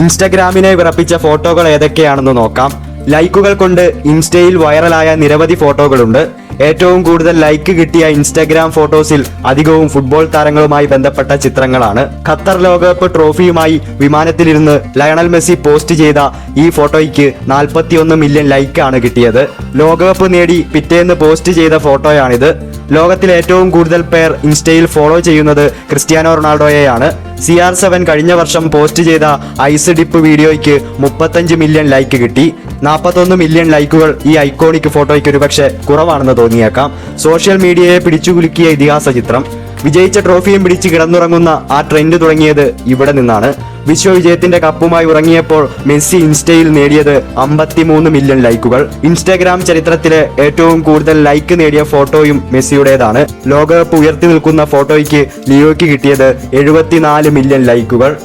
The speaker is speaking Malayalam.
ഇൻസ്റ്റഗ്രാമിനെ വിറപ്പിച്ച ഫോട്ടോകൾ ഏതൊക്കെയാണെന്ന് നോക്കാം. ലൈക്കുകൾ കൊണ്ട് ഇൻസ്റ്റയിൽ വൈറലായ നിരവധി ഫോട്ടോകളുണ്ട്. ഏറ്റവും കൂടുതൽ ലൈക്ക് കിട്ടിയ ഇൻസ്റ്റഗ്രാം ഫോട്ടോസിൽ അധികവും ഫുട്ബോൾ താരങ്ങളുമായി ബന്ധപ്പെട്ട ചിത്രങ്ങളാണ്. ഖത്തർ ലോകകപ്പ് ട്രോഫിയുമായി വിമാനത്തിലിരുന്ന് ലയണൽ മെസ്സി പോസ്റ്റ് ചെയ്ത ഈ ഫോട്ടോയ്ക്ക് 41 മില്യൺ ലൈക്കാണ് കിട്ടിയത്. ലോകകപ്പ് നേടി പിറ്റേന്ന് പോസ്റ്റ് ചെയ്ത ഫോട്ടോയാണിത്. ലോകത്തിൽ ഏറ്റവും കൂടുതൽ പേർ ഇൻസ്റ്റയിൽ ഫോളോ ചെയ്യുന്നത് ക്രിസ്ത്യാനോ റൊണാൾഡോയെയാണ്. സി ആർ സെവൻ കഴിഞ്ഞ വർഷം പോസ്റ്റ് ചെയ്ത ഐസ് ഡിപ്പ് വീഡിയോയ്ക്ക് മുപ്പത്തഞ്ച് മില്യൺ ലൈക്ക് കിട്ടി. നാൽപ്പത്തൊന്ന് മില്യൺ ലൈക്കുകൾ ഈ ഐക്കോണിക് ഫോട്ടോയ്ക്ക് ഒരുപക്ഷെ കുറവാണെന്ന് തോന്നിയേക്കാം. സോഷ്യൽ മീഡിയയെ പിടിച്ചുകുലുക്കിയ ഇതിഹാസ ചിത്രം. വിജയിച്ച ട്രോഫിയും പിടിച്ച് കിടന്നുറങ്ങുന്ന ആ ട്രെൻഡ് തുടങ്ങിയത് ഇവിടെ നിന്നാണ്. വിശ്വവിജയത്തിന്റെ കപ്പുമായി ഉറങ്ങിയപ്പോൾ മെസ്സി ഇൻസ്റ്റയിൽ നേടിയത് അമ്പത്തിമൂന്ന് മില്യൺ ലൈക്കുകൾ. ഇൻസ്റ്റാഗ്രാം ചരിത്രത്തിലെ ഏറ്റവും കൂടുതൽ ലൈക്ക് നേടിയ ഫോട്ടോയും മെസ്സിയുടേതാണ്. ലോകകപ്പ് ഉയർത്തി നിൽക്കുന്ന ഫോട്ടോയ്ക്ക് ലിയോയ്ക്ക് കിട്ടിയത് എഴുപത്തിനാല് മില്യൺ ലൈക്കുകൾ.